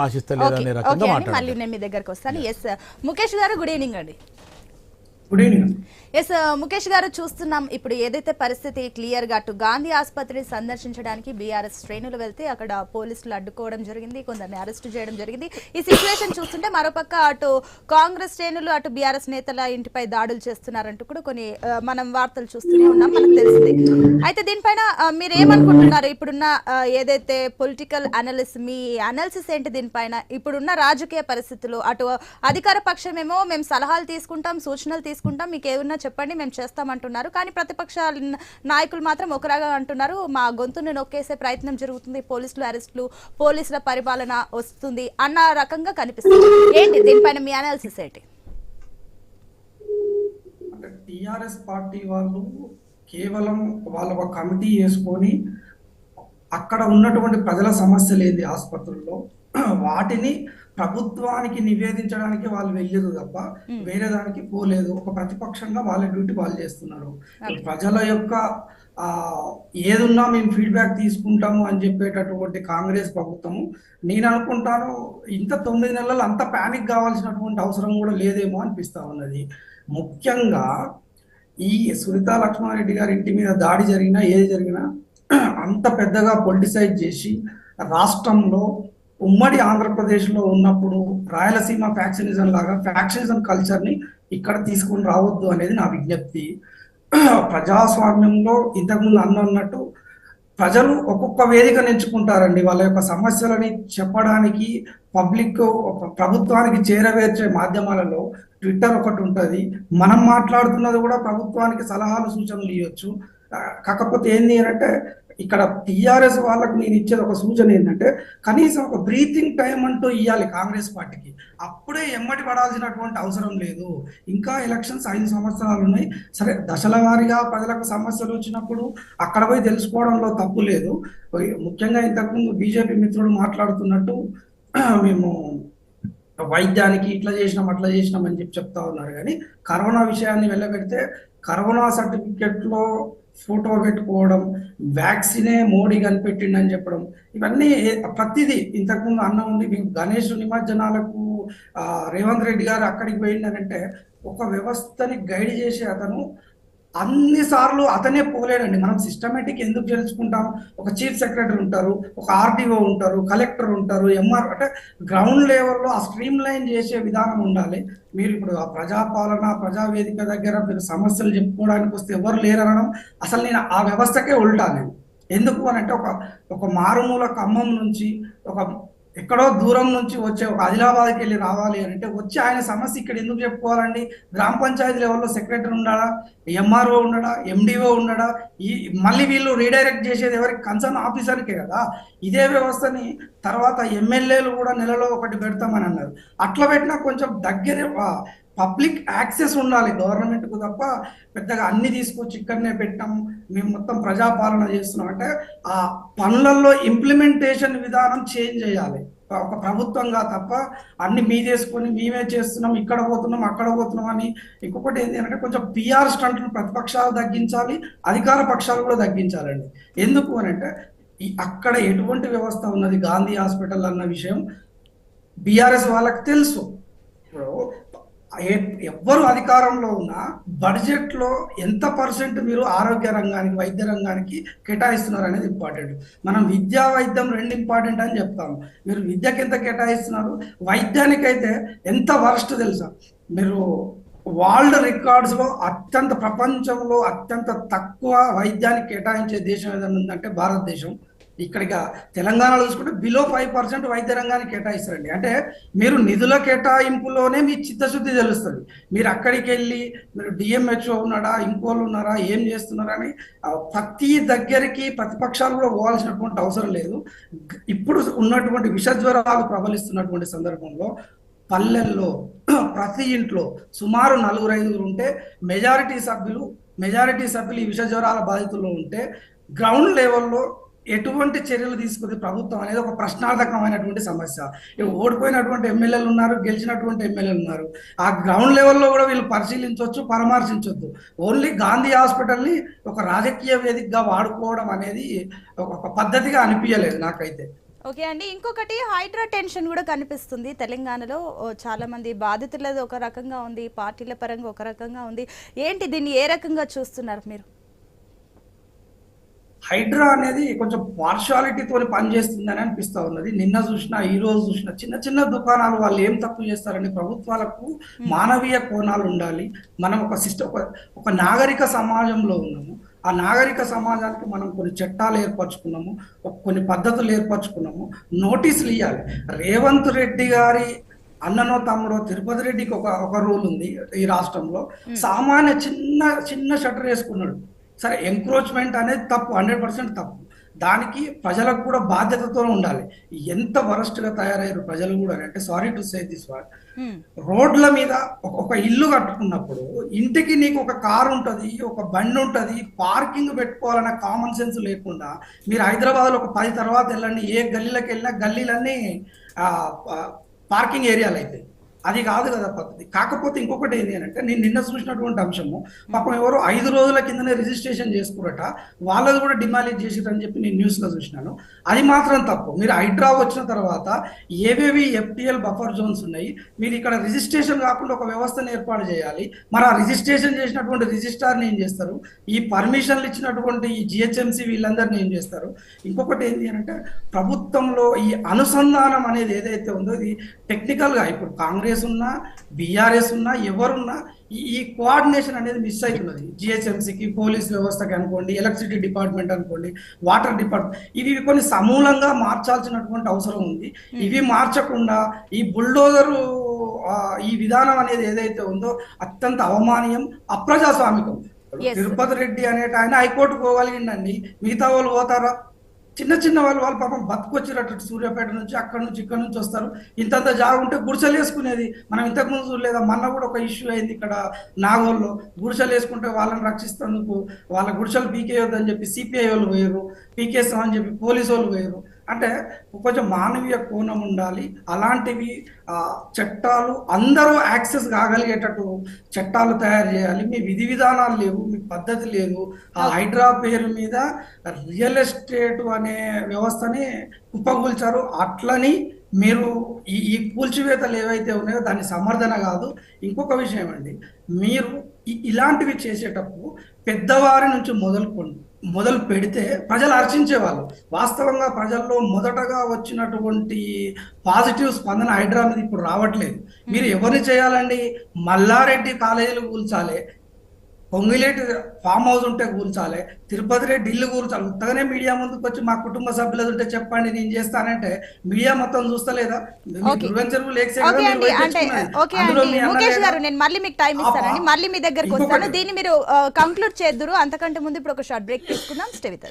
ఆశిస్తలేదు అనే రకంగా మళ్ళీ నేను మీ దగ్గరకు వస్తాను. S Mukesh garu good evening అండి. Good evening S Mukesh garu చూస్తున్నాం. ఇప్పుడు ఏదైతే పరిస్థితి క్లియర్గా అటు గాంధీ ఆసుపత్రిని సందర్శించడానికి బీఆర్ఎస్ శ్రేణులు వెళ్తే అక్కడ పోలీసులు అడ్డుకోవడం జరిగింది కొందరిని అరెస్ట్ చేయడం జరిగింది. ఈ సిచ్యువేషన్ చూస్తుంటే మరోపక్క అటు కాంగ్రెస్ శ్రేణులు అటు బీఆర్ఎస్ నేతల ఇంటిపై దాడులు చేస్తున్నారంటూ కూడా కొన్ని మనం వార్తలు చూస్తూనే ఉన్నాం మనకు తెలిసింది. అయితే దీనిపైన మీరు ఏమనుకుంటున్నారు ఇప్పుడున్న ఏదైతే పొలిటికల్ అనాలిసిస్ మీ అనాలిసిస్ ఏంటి దీనిపైన? ఇప్పుడున్న రాజకీయ పరిస్థితులు అటు అధికార పక్షమేమో మేము సలహాలు తీసుకుంటాం సూచనలు తీసుకుంటాం మీకు ఏమన్నా చెప్పండి మేము చేస్తామంటున్నారు. కానీ ప్రతిపక్ష నాయకులు మాత్రం ఒకలాగా అంటున్నారు. మా గొంతుని నొక్కేసే ప్రయత్నం జరుగుతుంది. పోలీసులు అరెస్టులు పోలీసుల పరిపాలన వస్తుంది అన్న రకంగా కనిపిస్తుంది. ఏంటి దీనిపైన మీ అనాలిసిస్ ఏంటి? టిఆర్ఎస్ పార్టీ వాళ్ళు కేవలం వాళ్ళ ఒక కమిటీ వేసుకొని అక్కడ ఉన్నటువంటి ప్రజల సమస్యలు ఏంది ఆసుపత్రుల్లో? వాటిని ప్రభుత్వానికి నివేదించడానికి వాళ్ళు వెళ్ళలేదు తప్ప వేరే దానికి పోలేదు. ఒక ప్రతిపక్షంగా వాళ్ళ డ్యూటీ వాళ్ళు చేస్తున్నారు. ప్రజల యొక్క ఆ ఏదున్నా మేము ఫీడ్బ్యాక్ తీసుకుంటాము అని చెప్పేటటువంటి కాంగ్రెస్ ప్రభుత్వము నేను అనుకుంటాను ఇంత తొమ్మిది నెలలు అంత ప్యానిక్ కావాల్సినటువంటి అవసరం కూడా లేదేమో అనిపిస్తా ఉన్నది. ముఖ్యంగా ఈ సునీతా లక్ష్మారెడ్డి గారి ఇంటి మీద దాడి జరిగినా ఏది జరిగినా అంత పెద్దగా పొలిటిసైజ్ చేసి రాష్ట్రంలో ఉమ్మడి ఆంధ్రప్రదేశ్లో ఉన్నప్పుడు రాయలసీమ ఫ్యాక్షనిజం లాగా ఫ్యాక్షనిజం కల్చర్ని ఇక్కడ తీసుకొని రావద్దు అనేది నా విజ్ఞప్తి. ప్రజాస్వామ్యంలో ఇంతకుముందు అన్న అన్నట్టు ప్రజలు ఒక్కొక్క వేదికను ఎంచుకుంటారండి వాళ్ళ యొక్క సమస్యలని చెప్పడానికి పబ్లిక్ ఒక ప్రభుత్వానికి చేరవేర్చే మాధ్యమాలలో ట్విట్టర్ ఒకటి ఉంటుంది. మనం మాట్లాడుతున్నది కూడా ప్రభుత్వానికి సలహాలు సూచనలు ఇవ్వచ్చు. కాకపోతే ఏంది అంటే ఇక్కడ టీఆర్ఎస్ వాళ్ళకు నేను ఇచ్చేది ఒక సూచన ఏంటంటే కనీసం ఒక బ్రీతింగ్ టైం అంటూ ఇవ్వాలి కాంగ్రెస్ పార్టీకి. అప్పుడే ఎమ్మటి పడాల్సినటువంటి అవసరం లేదు. ఇంకా ఎలక్షన్స్ ఐదు సంవత్సరాలు ఉన్నాయి. సరే దశల వారీగా ప్రజలకు సమస్యలు వచ్చినప్పుడు అక్కడ పోయి తెలుసుకోవడంలో తప్పు లేదు. ముఖ్యంగా ఇంతకుముందు బీజేపీ మిత్రుడు మాట్లాడుతున్నట్టు మేము వైద్యానికి ఇట్లా చేసినాం అట్లా చేసినాం అని చెప్పి చెప్తా ఉన్నారు. కానీ కరోనా విషయాన్ని వెళ్ళబెడితే కరోనా సర్టిఫికెట్లో ఫోటో పెట్టుకోవడం వ్యాక్సినే మోడీ కనిపెట్టిండని చెప్పడం ఇవన్నీ ప్రతిదీ ఇంతకుముందు అన్నం ఉంది. మీకు గణేష్ నిమజ్జనాలకు రేవంత్ రెడ్డి గారు అక్కడికి పోయిండనంటే ఒక వ్యవస్థని గైడ్ చేసే అతను అన్ని సార్లు అతనే పోలేడండి. మనం సిస్టమేటిక్ ఎందుకు తెలుసుకుంటాం ఒక చీఫ్ సెక్రటరీ ఉంటారు ఒక ఆర్డీఓ ఉంటారు కలెక్టర్ ఉంటారు ఎంఆర్ అంటే గ్రౌండ్ లెవెల్లో ఆ స్ట్రీమ్ లైన్ చేసే విధానం ఉండాలి. మీరు ఇప్పుడు ఆ ప్రజాపాలన ప్రజావేదిక దగ్గర మీరు సమస్యలు చెప్పుకోవడానికి వస్తే ఎవరు లేరనడం అసలు నేను ఆ వ్యవస్థకే ఉంటాను నేను ఎందుకు అని అంటే ఒక ఒక మారుమూల ఖమ్మం నుంచి ఒక ఎక్కడో దూరం నుంచి వచ్చే ఒక ఆదిలాబాద్కి వెళ్ళి రావాలి అని అంటే వచ్చి ఆయన సమస్య ఇక్కడ ఎందుకు చెప్పుకోవాలండి? గ్రామ పంచాయతీ లెవెల్లో సెక్రటరీ ఉండడా ఎంఆర్ఓ ఉండడా ఎండిఓ ఉండడా ఈ మళ్ళీ వీళ్ళు రీడైరెక్ట్ చేసేది ఎవరికి కన్సర్న్ ఆఫీసర్కే కదా. ఇదే వ్యవస్థని తర్వాత ఎమ్మెల్యేలు కూడా నెలలో ఒకటి పెడతామని అన్నారు. అట్లా పెట్టినా కొంచెం దగ్గర పబ్లిక్ యాక్సెస్ ఉండాలి. గవర్నమెంట్కు తప్ప పెద్దగా అన్ని తీసుకొచ్చి ఇక్కడనే పెట్టాం మేము మొత్తం ప్రజాపాలన చేస్తున్నాం. అంటే ఆ పనులలో ఇంప్లిమెంటేషన్ విధానం చేంజ్ చేయాలి. ఒక ప్రభుత్వంగా తప్ప అన్ని మీదేసుకొని మేమే చేస్తున్నాం. ఇక్కడ పోతున్నాం అక్కడ పోతున్నాం అని ఇంకొకటి ఏంటి అంటే కొంచెం పిఆర్ స్టంట్లు ప్రతిపక్షాలు తగ్గించాలి అధికార పక్షాలు కూడా తగ్గించాలండి. ఎందుకు అని అంటే ఈ అక్కడ ఎటువంటి వ్యవస్థ ఉన్నది? గాంధీ హాస్పిటల్ అన్న విషయం బీఆర్ఎస్ వాళ్ళకి తెలుసు. ఎవ్వరు అధికారంలో ఉన్నా బడ్జెట్లో ఎంత పర్సెంట్ మీరు ఆరోగ్య రంగానికి వైద్య రంగానికి కేటాయిస్తున్నారు అనేది ఇంపార్టెంట్. మనం విద్యా వైద్యం రెండు ఇంపార్టెంట్ అని చెప్తాము. మీరు విద్యకి ఎంత కేటాయిస్తున్నారు. వైద్యానికైతే ఎంత వరస్ట్ తెలుసా? మీరు వరల్డ్ రికార్డ్స్లో అత్యంత ప్రపంచంలో అత్యంత తక్కువ వైద్యానికి కేటాయించే దేశం ఏదైనా ఉందంటే భారతదేశం. ఇక్కడికి తెలంగాణలో చూసుకుంటే బిలో ఫైవ్ పర్సెంట్ వైద్య రంగానికి కేటాయిస్తారండి. అంటే మీరు నిధుల కేటాయింపులోనే మీ చిత్తశుద్ధి తెలుస్తుంది. మీరు అక్కడికి వెళ్ళి మీరు డిఎంహెచ్ఓ ఉన్నాడా ఇంకోళ్ళు ఉన్నారా ఏం చేస్తున్నారా అని ప్రతి దగ్గరికి ప్రతిపక్షాలు కూడా పోవాల్సినటువంటి అవసరం లేదు. ఇప్పుడు ఉన్నటువంటి విష జ్వరాలు ప్రబలిస్తున్నటువంటి సందర్భంలో పల్లెల్లో ప్రతి ఇంట్లో సుమారు నలుగురు ఐదుగురు ఉంటే మెజారిటీ సభ్యులు మెజారిటీ సభ్యులు ఈ విష జ్వరాల బాధితుల్లో ఉంటే గ్రౌండ్ లెవెల్లో ఎటువంటి చర్యలు తీసుకుంది ప్రభుత్వం అనేది ఒక ప్రశ్నార్థకమైనటువంటి సమస్య. ఓడిపోయినటువంటి ఎమ్మెల్యేలు ఉన్నారు గెలిచినటువంటి ఎమ్మెల్యేలు ఉన్నారు. ఆ గ్రౌండ్ లెవెల్లో కూడా వీళ్ళు పరిశీలించవచ్చు పరామర్శించవచ్చు ఓన్లీ గాంధీ హాస్పిటల్ని ఒక రాజకీయ వేదికగా వాడుకోవడం అనేది ఒక- పద్ధతిగా అనిపించలేదు నాకైతే. ఓకే అండి ఇంకొకటి హైడ్రా టెన్షన్ కూడా కనిపిస్తుంది తెలంగాణలో. చాలా మంది బాధితులది ఒక రకంగా ఉంది పార్టీల పరంగా ఒక రకంగా ఉంది. ఏంటి దీన్ని ఏ రకంగా చూస్తున్నారు మీరు? హైడ్రా అనేది కొంచెం పార్షాలిటీతో పనిచేస్తుందని అనిపిస్తా ఉన్నది. నిన్న చూసిన ఈ రోజు చూసిన చిన్న చిన్న దుకాణాలు వాళ్ళు ఏం తప్పు చేస్తారని ప్రభుత్వాలకు మానవీయ కోణాలు ఉండాలి. మనం ఒక సిస్టమ్ ఒక ఒక నాగరిక సమాజంలో ఉన్నాము. ఆ నాగరిక సమాజానికి మనం కొన్ని చట్టాలు ఏర్పరచుకున్నాము కొన్ని పద్ధతులు ఏర్పరచుకున్నాము. నోటీసులు ఇవ్వాలి రేవంత్ రెడ్డి గారి అన్ననో తమ్ముడో తిరుపతి రెడ్డికి ఒక ఒక రూల్ ఉంది ఈ రాష్ట్రంలో. సామాన్య చిన్న చిన్న షట్టర్ వేసుకున్నాడు. సరే ఎంక్రోచ్మెంట్ అనేది తప్పు హండ్రెడ్ పర్సెంట్ తప్పు. దానికి ప్రజలకు కూడా బాధ్యతతో ఉండాలి. ఎంత వరస్ట్గా తయారయ్యారు ప్రజలు కూడా అంటే sorry to say this word hmm. రోడ్ల మీద ఒక- ఇల్లు కట్టుకున్నప్పుడు ఇంటికి నీకు ఒక కారు ఉంటుంది ఒక బండి ఉంటుంది పార్కింగ్ పెట్టుకోవాలన్న కామన్ సెన్స్ లేకుండా మీరు హైదరాబాద్లో ఒక పది తర్వాత వెళ్ళండి ఏ గల్లీలకు వెళ్ళినా గల్లీలన్నీ పార్కింగ్ ఏరియాలు అయితాయి అది కాదు కదా పద్ధతి కాకపోతే ఇంకొకటి ఏంటి అని అంటే నేను నిన్న చూసినటువంటి అంశము పాపం ఎవరో ఐదు రోజుల కిందనే రిజిస్ట్రేషన్ చేసుకురట వాళ్ళది కూడా డిమాలిజ్ చేసిరని చెప్పి నేను న్యూస్లో చూసినాను. అది మాత్రం తప్పు. మీరు హైడ్రా వచ్చిన తర్వాత ఏవేవి ఎఫ్టిఎల్ బఫర్ జోన్స్ ఉన్నాయి మీరు ఇక్కడ రిజిస్ట్రేషన్ కాకుండా ఒక వ్యవస్థను ఏర్పాటు చేయాలి. మరి ఆ రిజిస్ట్రేషన్ చేసినటువంటి రిజిస్ట్రార్ని ఏం చేస్తారు? ఈ పర్మిషన్లు ఇచ్చినటువంటి ఈ జిహెచ్ఎంసీ వీళ్ళందరినీ ఏం చేస్తారు? ఇంకొకటి ఏంటి అని అంటే ప్రభుత్వంలో ఈ అనుసంధానం అనేది ఏదైతే ఉందో ఇది టెక్నికల్గా ఇప్పుడు కాంగ్రెస్ ఉన్నా బీఆర్ఎస్ ఉన్నా ఎవరున్నా ఈ కోఆర్డినేషన్ అనేది మిస్ అవుతున్నది. జిహెచ్ఎంసీకి పోలీస్ వ్యవస్థకి అనుకోండి ఎలక్ట్రిసిటీ డిపార్ట్మెంట్ అనుకోండి వాటర్ డిపార్ట్మెంట్ ఇవి కొన్ని సమూలంగా మార్చాల్సినటువంటి అవసరం ఉంది. ఇవి మార్చకుండా ఈ బుల్డోజరు ఈ విధానం అనేది ఏదైతే ఉందో అత్యంత అవమానీయం అప్రజాస్వామికం. తిరుపతి రెడ్డి అనేట ఆయన హైకోర్టు పోగలిగిండండి. మిగతా వాళ్ళు పోతారా? చిన్న చిన్న వాళ్ళు వాళ్ళు పాపం బతుకొచ్చినట్టు సూర్యాపేట నుంచి అక్కడ నుంచి ఇక్కడ నుంచి వస్తారు. ఇంతంత జాగ ఉంటే గుడిసెలు వేసుకునేది. మనం ఇంతకు ముందు చూడలేదా? మొన్న కూడా ఒక ఇష్యూ అయింది ఇక్కడ నాగోల్లో. గుడిసెలు వేసుకుంటే వాళ్ళని రక్షిస్తేందుకు వాళ్ళ గుడిసెలు పీకేయొద్దని చెప్పి సిపిఐ వాళ్ళు పోయారు. పీకేస్తామని చెప్పి పోలీసు వాళ్ళు పోయారు. అంటే కొంచెం మానవీయ కోణం ఉండాలి. అలాంటివి చట్టాలు అందరూ యాక్సెస్ కాగలిగేటట్టు చట్టాలు తయారు చేయాలి. మీ విధి విధానాలు లేవు మీ పద్ధతి లేదు. ఆ హైడ్రా పేరు మీద రియల్ ఎస్టేట్ అనే వ్యవస్థని కుప్పగూల్చారు అట్లని మీరు ఈ ఈ కూల్చివేతలు ఏవైతే ఉన్నాయో దాని సమర్థన కాదు. ఇంకొక విషయం అండి. మీరు ఇలాంటివి చేసేటప్పుడు పెద్దవారి నుంచి మొదలుకోండి. మొదలు పెడితే ప్రజలు హర్షించేవాళ్ళు వాస్తవంగా ప్రజల్లో మొదటగా వచ్చినటువంటి పాజిటివ్ స్పందన హైడ్రా మీద ఇప్పుడు రావట్లేదు. మీరు ఎవరిని చేయాలండి? మల్లారెడ్డి కాలేజీలు కూల్చాలి. పొంగిలేటి ఫామ్ హౌస్ ఉంటే కూల్చాలి తిరుపతి రెడ్డి ఇల్లు కూల్చాలి. ఉత్తగానే మీడియా ముందుకు వచ్చి మా కుటుంబ సభ్యులు ఉంటే చెప్పండి నేను చేస్తానంటే మీడియా మొత్తం చూస్తలేదా? ముఖేష్? గారు నేను మళ్ళీ మీకు టైం. ఇస్తానండి. మళ్ళీ మీ దగ్గరకు. వస్తాను. దీన్ని మీరు కంక్లూడ్ చేద్దురు. అంతకంటే ముందు ఇప్పుడు ఒక షార్ట్ బ్రేక్ తీసుకుందాం. Stay with